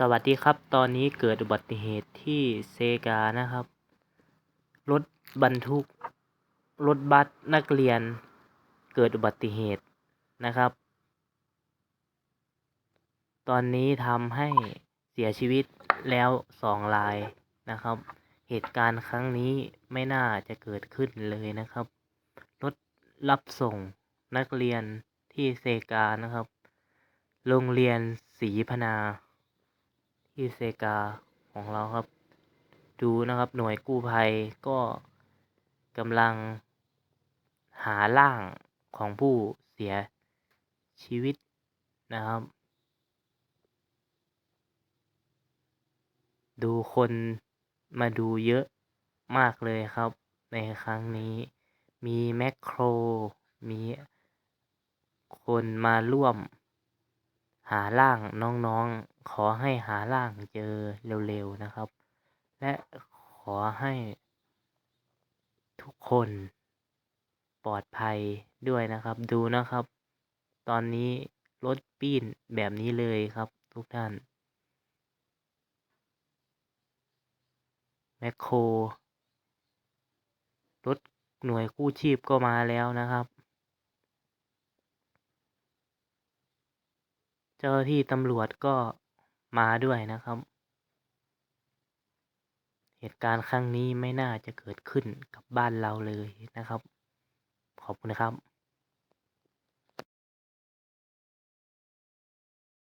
สวัสดีครับ ตอนนี้เกิดอุบัติเหตุที่เซกานะครับ รถบรรทุก รถบัสนักเรียน เกิดอุบัติเหตุนะครับ ตอนนี้ทำให้เสียชีวิตแล้วสองรายนะครับ เหตุการณ์ครั้งนี้ไม่น่าจะเกิดขึ้นเลยนะครับ รถรับส่งนักเรียนที่เซกานะครับ โรงเรียนศรีพนา ที่เซกาของเราครับ ดูนะครับหน่วยกู้ภัยก็กำลังหาร่างของผู้เสียชีวิตนะครับ ดูคนมาดูเยอะมากเลยครับ ในครั้งนี้มีแมคโคร มีคนมาร่วม หาร่างน้องๆ ขอให้หาร่างเจอเร็วๆนะครับ และขอให้ทุกคนปลอดภัยด้วยนะครับ ดูนะครับ ตอนนี้รถปีนแบบนี้เลยครับทุกท่าน แมคโครรถหน่วยกู้ชีพก็มาแล้วนะครับ เจ้าหน้าที่ตำรวจก็ มาด้วยนะครับ เหตุการณ์ครั้งนี้ไม่น่าจะเกิดขึ้นกับบ้านเราเลยนะครับ ขอบคุณครับ